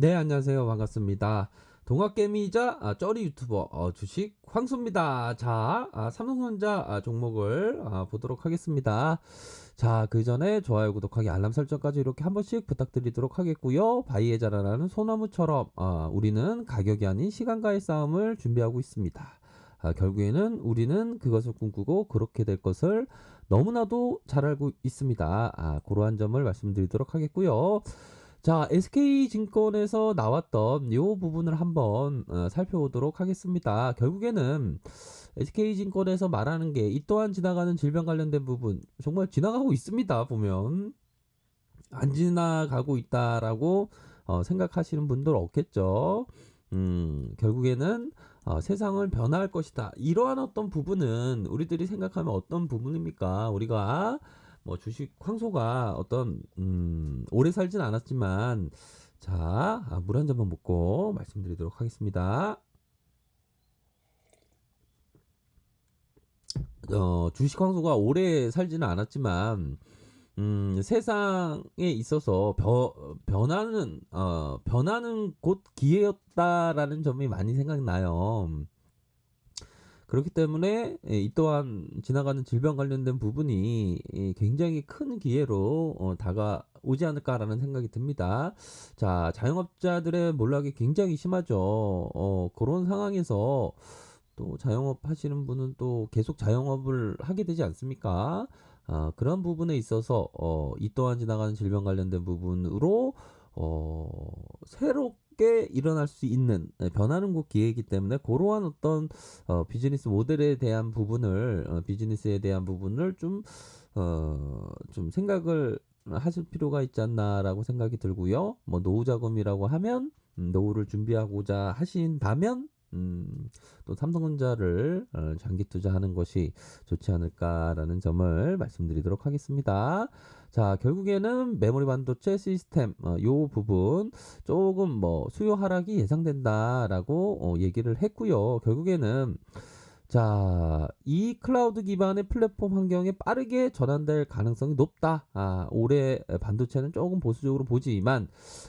네, 안녕하세요. 반갑습니다. 동학개미이자 아, 쩌리 유튜버 어, 주식 황수입니다. 자, 아, 삼성전자 아, 종목을 아, 보도록 하겠습니다. 자, 그 전에 좋아요, 구독하기, 알람 설정까지 이렇게 한 번씩 부탁드리도록 하겠고요. 바이에 자라나는 소나무처럼 아, 우리는 가격이 아닌 시간과의 싸움을 준비하고 있습니다. 아, 결국에는 우리는 그것을 꿈꾸고 그렇게 될 것을 너무나도 잘 알고 있습니다. 아, 그러한 점을 말씀드리도록 하겠고요. 자, SK증권에서 나왔던 이 부분을 한번 어, 살펴보도록 하겠습니다. 결국에는 SK증권에서 말하는 게 이 또한 지나가는 질병 관련된 부분 정말 지나가고 있습니다. 보면 안 지나가고 있다라고 어, 생각하시는 분들 없겠죠. 음, 결국에는 어, 세상을 변화할 것이다. 이러한 어떤 부분은 우리들이 생각하면 어떤 부분입니까? 우리가 뭐 주식 황소가 어떤 음, 오래 살진 않았지만 자, 아, 물 한 잔만 먹고 말씀드리도록 하겠습니다. 어, 주식 황소가 오래 살지는 않았지만 음, 세상에 있어서 벼, 변하는 어, 변하는 곳 기회였다라는 점이 많이 생각나요. 그렇기 때문에 예, 이 또한 지나가는 질병 관련된 부분이 굉장히 큰 기회로 어, 다가오지 않을까라는 생각이 듭니다. 자, 자영업자들의 몰락이 굉장히 심하죠. 어, 그런 상황에서 또 자영업 하시는 분은 또 계속 자영업을 하게 되지 않습니까? 아, 그런 부분에 있어서 어, 이 또한 지나가는 질병 관련된 부분으로 어, 새롭 게 일어날 수 있는 네, 변하는 곳 기회이기 때문에 그러한 어떤 어, 비즈니스 모델에 대한 부분을 어, 비즈니스에 대한 부분을 좀 어, 좀 생각을 하실 필요가 있지 않나라고 생각이 들고요. 뭐 노후 자금이라고 하면 음, 노후를 준비하고자 하신다면 음, 또 삼성전자를 어, 장기 투자하는 것이 좋지 않을까라는 점을 말씀드리도록 하겠습니다. 자, 결국에는 메모리 반도체 시스템 어, 요 부분 조금 뭐 수요 하락이 예상된다라고 어, 얘기를 했고요. 결국에는 자, 이 클라우드 기반의 플랫폼 환경에 빠르게 전환될 가능성이 높다. 아, 올해 반도체는 조금 보수적으로 보지만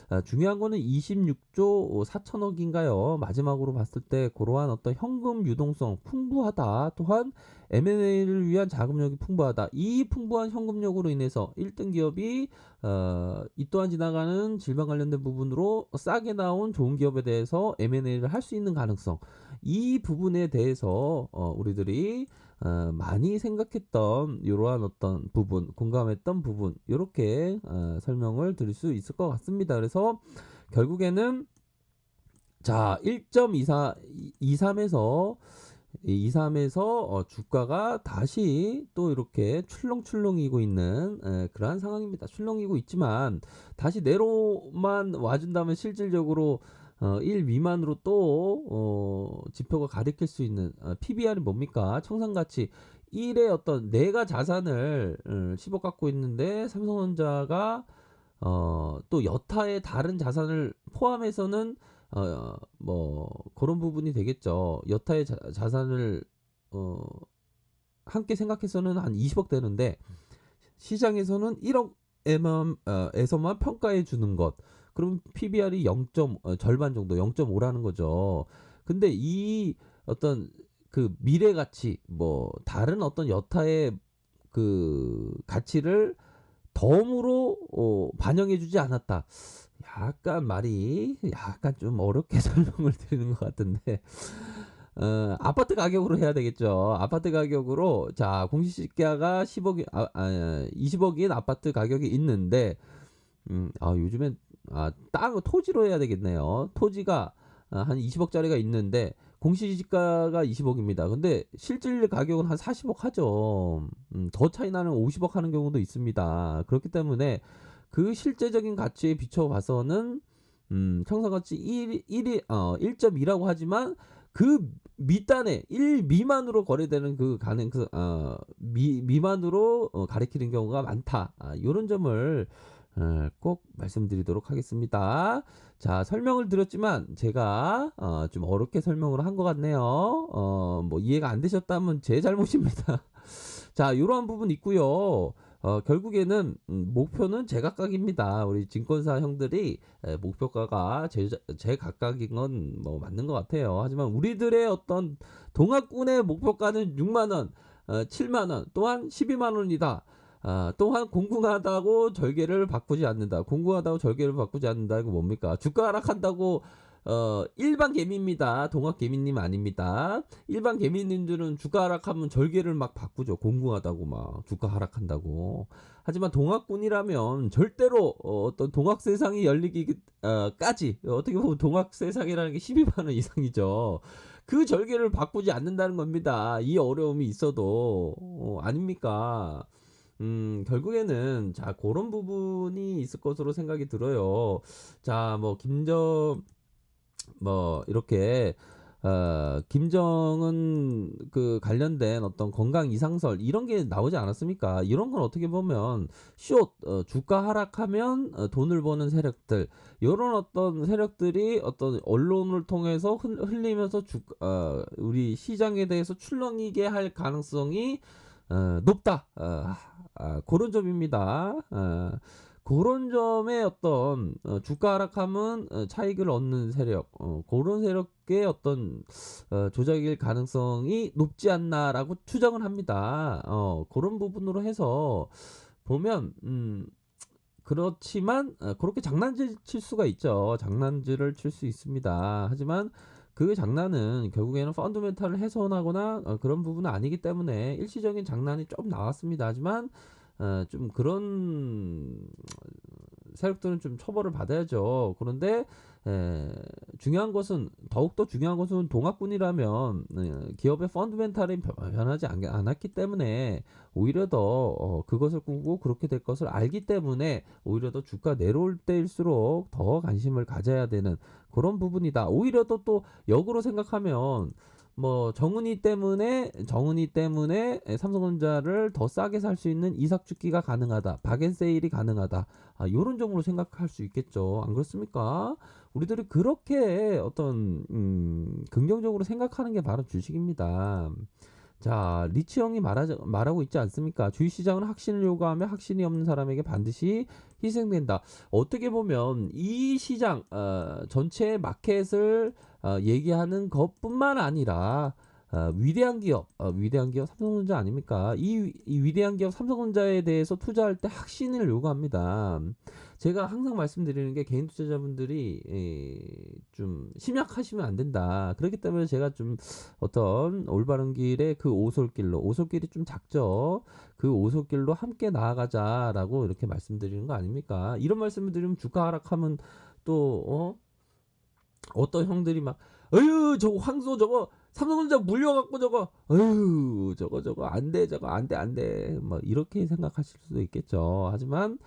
아, 중요한 거는 26조 4천억인가요? 마지막으로 봤을 때 그러한 어떤 현금 유동성 풍부하다. 또한 M&A를 위한 자금력이 풍부하다. 이 풍부한 현금력으로 인해서 1등 기업이 어, 이 또한 지나가는 질병 관련된 부분으로 싸게 나온 좋은 기업에 대해서 M&A를 할 수 있는 가능성. 이 부분에 대해서 어, 우리들이 어, 많이 생각했던 이러한 어떤 부분, 공감했던 부분 이렇게 어, 설명을 드릴 수 있을 것 같습니다. 그래서 결국에는 자1.24 23에서 23에서 어, 주가가 다시 또 이렇게 출렁출렁이고 있는 에, 그러한 상황입니다. 출렁이고 있지만 다시 내로만 와준다면 실질적으로 어, 1 미만으로 또 어, 지표가 가리킬 수 있는 어, PBR이 뭡니까? 청산가치 1의 어떤 내가 자산을 어, 10억 갖고 있는데 삼성전자가 어, 또 여타의 다른 자산을 포함해서는 어, 뭐 그런 부분이 되겠죠. 여타의 자, 자산을 어, 함께 생각해서는 한 20억 되는데 시장에서는 1억에만 어, 에서만 평가해 주는 것. 그럼 PBR이 0. 어, 절반 정도 0.5라는 거죠. 근데 이 어떤 그 미래 가치 뭐 다른 어떤 여타의 그 가치를 덤으로 어, 반영해 주지 않았다. 약간 말이 약간 좀 어렵게 설명을 드리는 것 같은데 어, 아파트 가격으로 해야 되겠죠. 아파트 가격으로 자 공시지가가 10억 아, 아 20억인 아파트 가격이 있는데 음, 아 요즘엔 아, 땅 토지로 해야 되겠네요. 토지가 아, 한 20억짜리가 있는데 공시지가가 20억입니다. 근데 실질 가격은 한 40억 하죠. 음, 더 차이 나는 50억 하는 경우도 있습니다. 그렇기 때문에 그 실제적인 가치에 비춰 봐서는 음, 청산가치 1, 1이 어, 1.2라고 하지만 그 밑단에 1 미만으로 거래되는 그 가능 그 어, 미 미만으로 어, 가리키는 경우가 많다. 아, 요런 점을 어, 꼭 말씀드리도록 하겠습니다. 자, 설명을 드렸지만 제가 어, 좀 어렵게 설명을 한 것 같네요. 어, 뭐 이해가 안 되셨다면 제 잘못입니다. 자, 이러한 부분 있고요. 어 결국에는 음 목표는 제각각입니다. 우리 증권사 형들이 에 목표가가 제 제각각인 건 뭐 맞는 것 같아요. 하지만 우리들의 어떤 동학군의 목표가는 6만 원, 어 7만 원, 또한 12만 원이다. 아 또한 공공하다고 절개를 바꾸지 않는다. 공공하다고 절개를 바꾸지 않는다. 이거 뭡니까? 주가 하락한다고 어 일반 개미입니다. 동학 개미님 아닙니다. 일반 개미님들은 주가 하락하면 절개를 막 바꾸죠. 공공하다고 막 주가 하락한다고. 하지만 동학군이라면 절대로 어 어떤 동학 세상이 열리기 어 까지 어떻게 보면 동학 세상이라는 게 12만 원 이상이죠. 그 절개를 바꾸지 않는다는 겁니다. 이 어려움이 있어도 어 아닙니까? 음 결국에는 자 고런 부분이 있을 것으로 생각이 들어요. 자 뭐 김정 뭐 이렇게 어 김정은 그 관련된 어떤 건강 이상설 이런 게 나오지 않았습니까? 이런 건 어떻게 보면 숏어 주가 하락하면 어 돈을 버는 세력들 요런 어떤 세력들이 어떤 언론을 통해서 흘 흘리면서 주 어 우리 시장에 대해서 출렁이게 할 가능성이 어 높다. 어 아 고런 점입니다. 어 고런 점의 어떤 어 주가 하락하면 어 차익을 얻는 세력 어 고런 세력의 어떤 어 '조작일 가능성이 높지 않나.'라고 추정을 합니다. 어 고런 부분으로 해서 보면 음 그렇지만 어 그렇게 장난질 칠 수가 있죠. 장난질을 칠 수 있습니다. 하지만 그 장난은 결국에는 펀더멘탈을 훼손하거나 어 그런 부분은 아니기 때문에 일시적인 장난이 좀 나왔습니다. 하지만 어 좀 그런 세력들은 좀 처벌을 받아야죠. 그런데 에 중요한 것은 더욱더 중요한 것은 동학군이라면 어 기업의 펀더멘탈이 변 변하지 않 않았기 때문에 오히려 더 어 그것을 꾸고 그렇게 될 것을 알기 때문에 오히려 더 주가 내려올 때일수록 더 관심을 가져야 되는 그런 부분이다. 오히려 더또 역으로 생각하면 뭐 정은이 때문에 정은이 때문에 에 삼성전자를 더 싸게 살 수 있는 이삭 죽기가 가능하다. 박앤세일이 가능하다. 아 요런 점으로 생각할 수 있겠죠. 안 그렇습니까? 우리들이 그렇게 어떤 음 긍정적으로 생각하는 게 바로 주식입니다. 자 리치 형이 말하자 말하고 있지 않습니까? "주식시장은 확신을 요구하며 확신이 없는 사람에게 반드시 희생된다." 어떻게 보면 이 시장 어 전체 마켓을 어 얘기하는 것뿐만 아니라 어 위대한 기업 어 위대한 기업 삼성전자 아닙니까? 이 이 위대한 기업 삼성전자에 대해서 투자할 때 확신을 요구합니다. 제가 항상 말씀드리는 게 개인 투자자분들이 이좀 심약하시면 안 된다. 그렇기 때문에 제가 좀 어떤 올바른 길의 그 오솔길로 오솔길이 좀 작죠. "그 오솔길로 함께 나아가자."라고 이렇게 말씀드리는 거 아닙니까? 이런 말씀을 드리면 주가 하락하면 또 어 어떤 형들이 막 "어유 저거 황소 저거 삼성전자 물려 갖고 저거 어유 저거, 저거 안 돼. 저거 안 돼, 안 돼." 뭐 이렇게 생각하실 수도 있겠죠. 하지만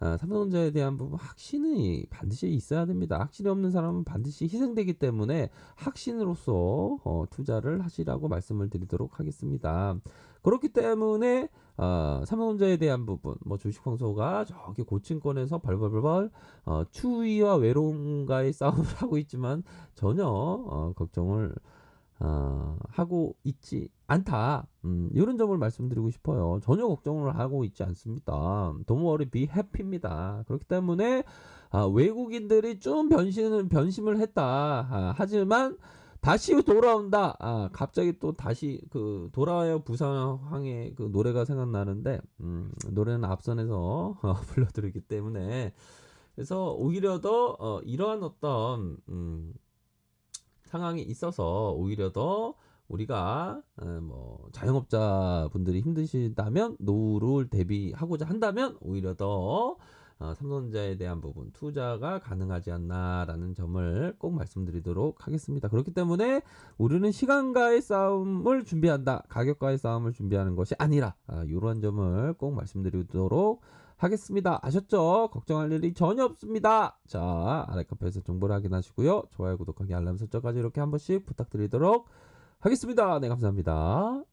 아 삼성전자에 대한 부분 확신이 반드시 있어야 됩니다. 확신이 없는 사람은 반드시 희생되기 때문에 확신으로써 어 투자를 하시라고 말씀을 드리도록 하겠습니다. 그렇기 때문에 어 삼성전자에 대한 부분 뭐 주식 황소가 저기 고층권에서 벌벌벌벌 어 추위와 외로움과의 싸움을 하고 있지만 전혀 어 걱정을 어 하고 있지 않다. 음 요런 점을 말씀드리고 싶어요. 전혀 걱정을 하고 있지 않습니다. Be happy입니다. 그렇기 때문에 아 외국인들이 좀 변신을 변심을 했다. 아 하지만 다시 돌아온다. 아 갑자기 또 다시 그 돌아와요 부산항의 그 노래가 생각나는데 음 노래는 앞선에서 어 불러 드리기 때문에 그래서 오히려 더 어 이러한 어떤 음 상황이 있어서 오히려 더 우리가 어뭐 자영업자 분들이 힘드시다면 노후를 대비하고자 한다면 오히려 더어 '삼성전자에 대한 부분 투자가 가능하지 않나.'라는 점을 꼭 말씀드리도록 하겠습니다. 그렇기 때문에 우리는 시간과의 싸움을 준비한다. 가격과의 싸움을 준비하는 것이 아니라 아 요런 점을 꼭 말씀드리도록 하겠습니다. 아셨죠? 걱정할 일이 전혀 없습니다. 자 아래 카페에서 정보를 확인하시고요. 좋아요, 구독하기, 알람 설정까지 이렇게 한 번씩 부탁드리도록 하겠습니다. 네 감사합니다.